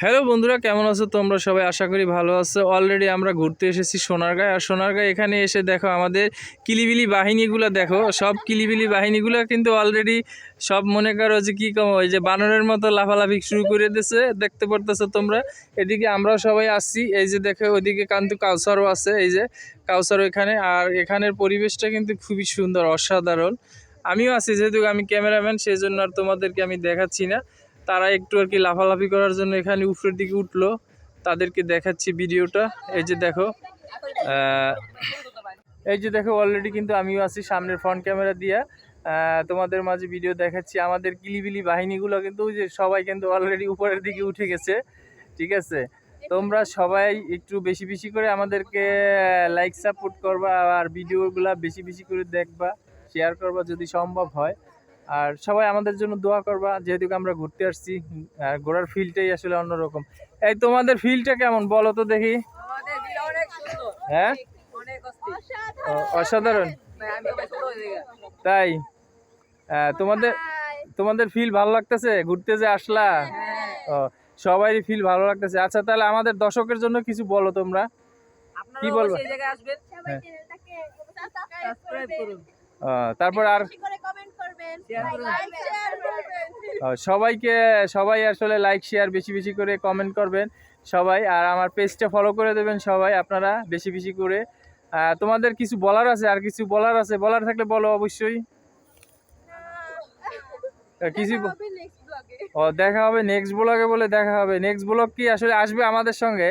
Hello বন্ধুরা, কেমন আছো তোমরা সবাই? আশা করি ভালো আছো। অলরেডি আমরা ঘুরতে এসেছি সোনারগাঁয়। আর সোনারগাঁয় এখানে এসে দেখো আমাদের কিলিবিলি বাহিনীগুলো দেখো। সব কিলিবিলি বাহিনীগুলো কিন্তু অলরেডি সব মনে করো যে কী কম, ওই যে বানরের মতো লাফালাফি শুরু করে দিয়েছে। দেখতে পারতেছো তোমরা? এদিকে আমরাও সবাই আসছি। এই যে দেখো ওইদিকে কান্তু কাউসারও আছে। এই যে কাউসারও এখানে। আর এখানের পরিবেশটা কিন্তু খুবই সুন্দর, অসাধারণ। আমিও আছি যেহেতু আমি ক্যামেরাম্যান সেই জন্য আর তোমাদেরকে আমি দেখাচ্ছি না। তারা একটু আর কি লাফালাফি করার জন্য এখানে উপরের দিকে উঠল। তাদেরকে দেখাচ্ছি ভিডিওটা। এই যে দেখো এই যে দেখো অলরেডি কিন্তু আমিও আছি সামনের ফ্রন্ট ক্যামেরা দিয়ে। তোমাদের মাঝে ভিডিও দেখাচ্ছি। আমাদের কিলিবিলি বাহিনীগুলো কিন্তু যে সবাই কিন্তু অলরেডি উপরের দিকে উঠে গেছে। ঠিক আছে? তোমরা সবাই একটু বেশি বেশি করে আমাদেরকে লাইক সাপোর্ট করবা আর ভিডিওগুলা বেশি বেশি করে দেখবা শেয়ার করবা যদি সম্ভব হয়। আর সবাই আমাদের জন্য দোয়া করবা যেহেতু আমরা ঘুরতে আসছি আর ঘোরার ফিলটাই আসলে অন্যরকম। এই তোমাদের ফিলটা কেমন? বলো তো দেখি। হ্যাঁ? অসাধারণ। হয়ে তাই? তোমাদের তোমাদের ফিল ভালো লাগতেছে? ঘুরতে যে আসলা? ও সবারই ফিল ভালো লাগতেছে। আচ্ছা তাহলে আমাদের দর্শকের জন্য কিছু বলো তোমরা। কি বলব? হ্যাঁ। আহ, তারপর আর সবাইকে সবাই আসলে লাইক শেয়ার বেশি বেশি করে কমেন্ট করবেন সবাই আর আমার পেজটা ফলো করে দেবেন সবাই আপনারা বেশি বেশি করে। তোমাদের কিছু বলার আছে? আর কিছু বলার আছে? বলার থাকলে বলো অবশ্যই। কিছু ও দেখা হবে নেক্সট ব্লগে বলে দেখা হবে। নেক্সট ব্লগ কি আসলে আসবে আমাদের সঙ্গে?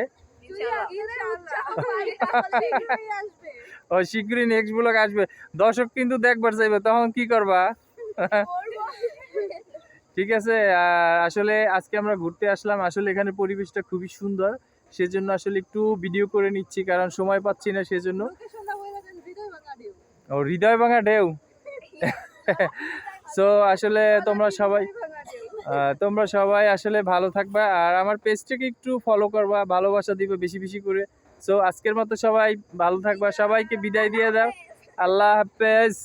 ও শীঘ্রই নেক্সট ব্লগ আসবে। দর্শক কিন্তু দেখবার চাইবে তখন কি করবা? ঠিক আছে আসলে আজকে আমরা ঘুরতে আসলাম। আসলে এখানে পরিবেশটা খুবই সুন্দর। সেজন্য আসলে একটু ভিডিও করে নিচ্ছি, কারণ সময় পাচ্ছি না সেজন্য। ও, হৃদয় ভাঙা ঢেউ। সো আসলে তোমরা সবাই তোমরা সবাই আসলে ভালো থাকবা, আর আমার পেজটাকে একটু ফলো করবা, ভালোবাসা দিবে বেশি বেশি করে। সো আজকের মতো সবাই ভালো থাকবা, সবাইকে বিদায় দিয়ে দাও। আল্লাহ হাফেজ।